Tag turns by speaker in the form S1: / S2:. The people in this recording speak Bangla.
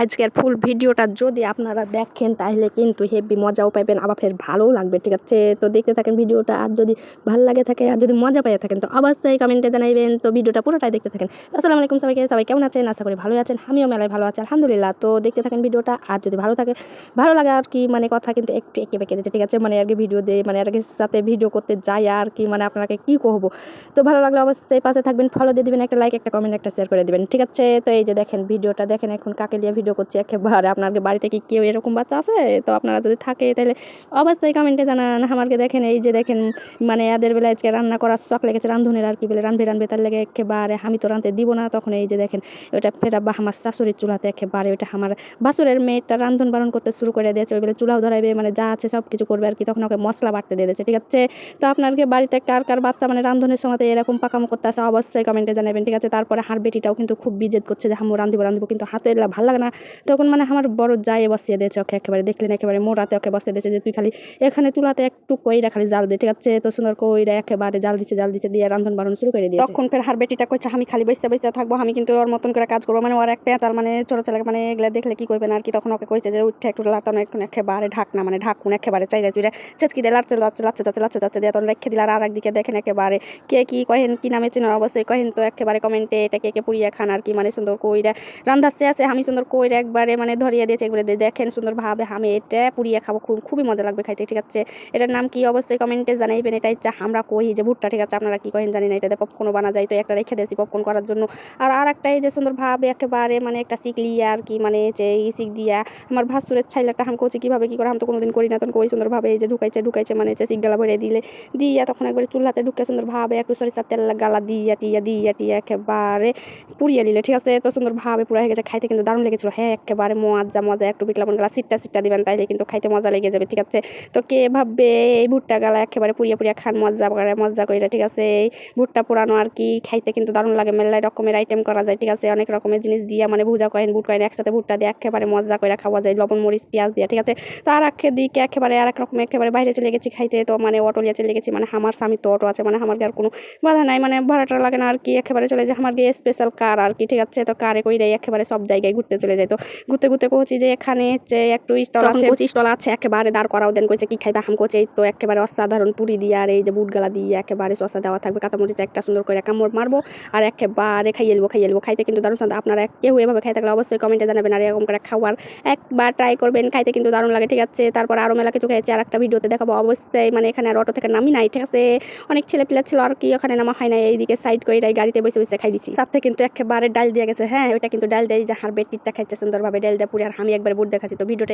S1: আজকের ফুল ভিডিওটা যদি আপনারা দেখেন, তাহলে কিন্তু হেভি মজাও পাবেন, আবার ফের ভালোও লাগবে, ঠিক আছে? তো দেখতে থাকেন ভিডিওটা, আর যদি ভালো লাগে থাকে, আর যদি মজা পাইয়া থাকেন, তো অবশ্যই কমেন্টে জানাইবেন। তো ভিডিওটা পুরোটাই দেখতে থাকেন। আসসালামু আলাইকুম সবাইকে, সবাই কেমন আছেন? আশা করি ভালো আছেন, আমিও মেলায় ভালো আছি, আলহামদুলিল্লাহ। তো দেখতে থাকেন ভিডিওটা, আর যদি ভালো থাকে, ভালো লাগে আর কি মানে কথা কিন্তু একটু এঁকে বেঁকে দিতে, ঠিক আছে? মানে আর কি ভিডিও দিয়ে মানে আর কি সাথে ভিডিও করতে যাই আর কি মানে আপনাকে কি কহবো? তো ভালো লাগলে অবশ্যই পাশে থাকবেন ফলো দিয়ে দিবেন, একটা লাইক একটা কমেন্ট একটা শেয়ার করে দিবেন, ঠিক আছে? তো এই যে দেখেন, ভিডিওটা দেখেন, এখন কাকে করছি একেবারে। আপনার বাড়িতে কি কেউ এরকম বাচ্চা আছে? তো আপনারা যদি থাকে, তাহলে অবশ্যই কমেন্টে জানান। আমাকে দেখেন, এই যে দেখেন মানে এদের বেলা আজকে রান্না করার শখ লেগেছে রান্ধনের আর কি বলে রান্ধবে রান্ধবে তার লেগে একেবারে আমি তো রাঁধতে দিব না। তখন এই যে দেখেন ওটা ফেরা বা আমার শাশুড়ির চুলাতে একেবারে ওটা আমার বাসুরের মেয়েটা রান্ধন বারণ করতে শুরু করে দিয়েছে। ওই বেলা চুলাও ধরাইবে মানে যা আছে সব কিছু করবে আর কি। তখন ওকে মশলা বাটতে দিয়ে দিয়েছে। ঠিক আছে? তো আপনাকে বাড়িতে কার কার বাচ্চা মানে রান্ধনের সময় এরকম পাকামো করতে আসে, অবশ্যই কমেন্টে জানাবেন। ঠিক আছে? তারপরে হার বেটিটাও কিন্তু খুব বিজেত করছে যে হামু রান্ধিব রান্ধিব কিন্তু হাতে ভালো লাগে না। তখন মানে আমার বড় যায় বসিয়ে দিয়েছে ওকে একেবারে, দেখলেন একেবারে মোড়াতে ওকে বসিয়ে দিয়েছে যে তুই খালি এখানে তুলাতে একটু কইরা খালি জাল দিয়ে ঠিক আছে? তো সুন্দর কইরা একেবারে জাল দিচ্ছে জাল দিচ্ছে দিয়ে রান্ধন বারণ শুরু করে দিয়েছে। তখন ফের হার বেটিটা কইছে, আমি খালি বসতে বসতে থাকব, আমি কিন্তু ওর মতন করে কাজ করব। মানে ওর এক পেঁতাল মানে ছোটো ছেলে মানে এগুলা দেখলে কি করবেন আর কি, তখন ওকে কইছে যে, উঠে একটু লাতানো, এখন একেবারে ঢাকনা মানে ঢাকুন একেবারে চাইলে চুইরে চেচকি দিয়ে লাড়ছে লাড়ছে লাড়ছে যাচ্ছে লাড়ছে যাচ্ছে দিয়ে তখন রেখে দিলে আর একদিকে দেখেন একেবারে কে কি কহেন, কি নামে চেনেন, অবশ্যই কহেন তো একেবারে কমেন্টে এটা কে কে পুড়িয়ে খান আর কি মানে সুন্দর কইরা রান্ধাচ্ছে, আছে, আমি সুন্দর কইরা একবারে মানে ধরিয়ে দিয়েছে দিয়ে দেখেন সুন্দরভাবে আমি এটা পুড়িয়ে খাব, খুব, খুবই মজা লাগবে খাইতে, ঠিক আছে? এটার নাম কি অবশ্যই কমেন্টে জানাইবেন, এটা ইচ্ছা আমরা কই, যে ভুট্টা, ঠিক আছে? আপনারা কি কহেন জানি না, এটাতে পপকর্নও বানা যায়, তো একটা রেখে দিয়েছি পপকর্ন করার জন্য। আর আর একটা এই যে সুন্দরভাবে একেবারে মানে একটা শিকলি আর কি মানে যে এই শিক দিয়া আমার ভাসুরের একটা হাম করছি কীভাবে কী করে? আমি তো কোনোদিন করি না। তখন ওই সুন্দরভাবে এই যে ঢুকাইছে ঢুকাইছে মানে যে শিকগালা ভরে দিলে, দিয়া তখন একবারে চুলাতে ঢুকে সুন্দরভাবে একটু সরিষার তেল গালা দিয়া, টিয়া দিয়া, টিয়া একেবারে পুড়িয়ে নিলে, ঠিক আছে? তো সুন্দরভাবে পুরো হয়ে গেছে, খাইতে কিন্তু দারুণ লেগেছিলো হ্যাঁ একেবারে মজা মজা, একটু বিকলাম গেলা, সিটটা সিটটা দিবেন, তাইলে কিন্তু খাইতে মজা লেগে যাবে, ঠিক আছে? তো কে ভাববে, এই ভুট্টা গালা একেবারে পুড়িয়ে পুড়িয়ে খান, মজা, করে মজা করে ঠিক আছে? এই ভুট্টা পোড়ানো আর কি খাইতে কিন্তু দারুণ লাগে, মেলায় রকমের আইটেম করা যায়, ঠিক আছে? অনেক রকমের জিনিস দিয়ে মানে ভুজা কয়েন, বুট কয়েন, একসাথে ভুট্টা দিয়ে একেবারে মজা করে খাওয়া যায়, লবণ, মরিচ, পেঁয়াজ দিয়ে, ঠিক আছে? তো আর এক দিকে একেবারে আর এক রকম একেবারে বাইরে চলে গেছি খাইতে, তো মানে অটো লিয়ে চলে গেছি মানে আমার স্বামী তো অটো আছে মানে আমার আর কোনো বাধা নাই মানে ভাড়াটা লাগে না আর কি, একেবারে চলে যায় আমার গিয়ে স্পেশাল কার আর কি, ঠিক আছে? তো কারে কইরাই একেবারে সব জায়গায় ঘুরতে চলে যায়। তো ঘুরতে ঘুরতে কইছি যে এখানে হচ্ছে একটু স্টল আছে। স্টল আছে একেবারে দাঁড় করাও দেন কইছে কি খাইবা? হাম কোচে তো একেবারে অসাধারণ পুরি দিয়ে আর এই যে বুটগালা দিয়ে একেবারে শসা দেওয়া থাকবে। কাঁচামরিচ একটা সুন্দর করে কামড় মারবো আর একেবারে খাইয়ে নেব খাইয়ে নেব খাইতে কিন্তু দারুণ আপনারা কেউ এভাবে খাই থাকলে অবশ্যই কমেন্টে জানাবেন আর এরকম করে খাওয়ার একবার ট্রাই করবেন। খাইতে কিন্তু দারুণ লাগে ঠিক আছে? তারপর আরও মেলা কিছু খাইছে আর একটা ভিডিওতে দেখাবো। অবশ্যই মানে এখানে আর অটো থেকে নামি নাই ঠিক আছে? অনেক ছেলে পিলা ছিল আর কি ওখানে নামা হয় না এইদিকে সাইড করে গাড়িতে বসে বসে খাই দিছি। সাথে কিন্তু একেবারে ডাল দিয়ে গেছে হ্যাঁ? ওইটা কিন্তু ডাল দেয় যে হার বেটিটা খাইছে সুন্দরভাবে ডেল দিয়ে পুরে আর আমি একবার বুট দেখাচ্ছি। তো ভিডিওটা